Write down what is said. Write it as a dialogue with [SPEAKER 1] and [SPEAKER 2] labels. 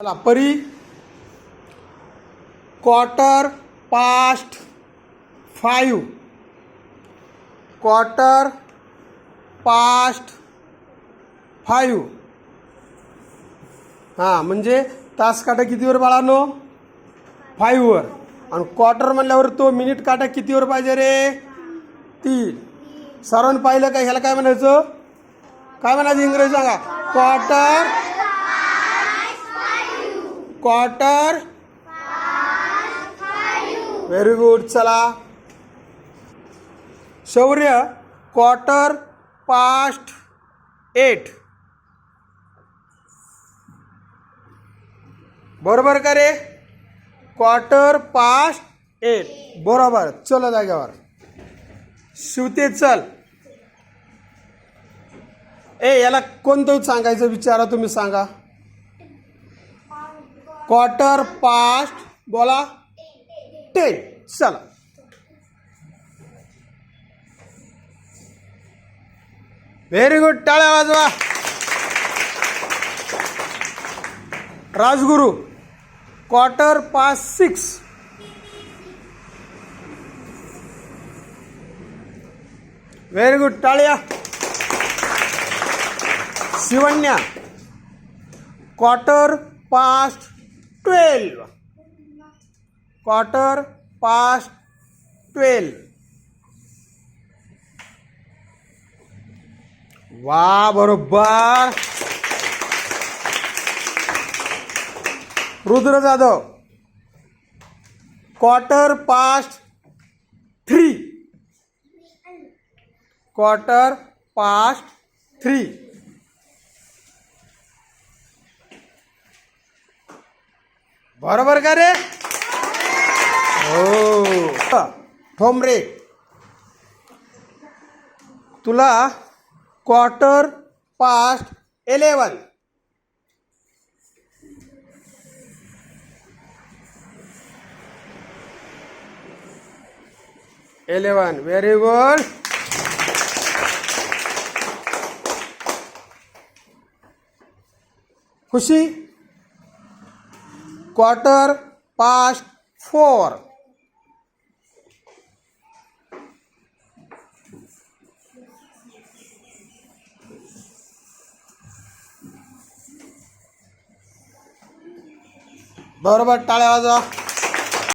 [SPEAKER 1] चला Pari. Quarter past five quarter past five हां म्हणजे तास काटा कितीवर बाळानो? फाईव्हवर आणि क्वार्टर म्हणल्यावर तो मिनिट काटा कितीवर पाहिजे रे? तीन. सर्वांनी पाहिलं का? ह्याला काय म्हणायचं? काय म्हणायचं इंग्रजी सांगा? क्वार्टर क्वार्टर व्हेरी गुड चला. शौर्य क्वार्टर पास्ट एट बरोबर का रे? क्वार्टर पास्ट एट बरोबर. चल जाग्यावर शिवते चल. ए याला कोणतं सांगायचं विचारा तुम्ही सांगा. क्वार्टर पास्ट बोला. टेन चला. व्हेरी गुड टाळ्या वाजवा. Rajguru quarter past six very good टाळ्या. Shivanya quarter past twelve. Quarter past twelve. वा बरोबर. Rudra Jadhav. Quarter past three. Quarter past three. बरोबर का रे? हो. ठोंबरे. तुला quarter past eleven eleven very good Khushi? Quarter past four बरोबर टाळ्या वाजवा.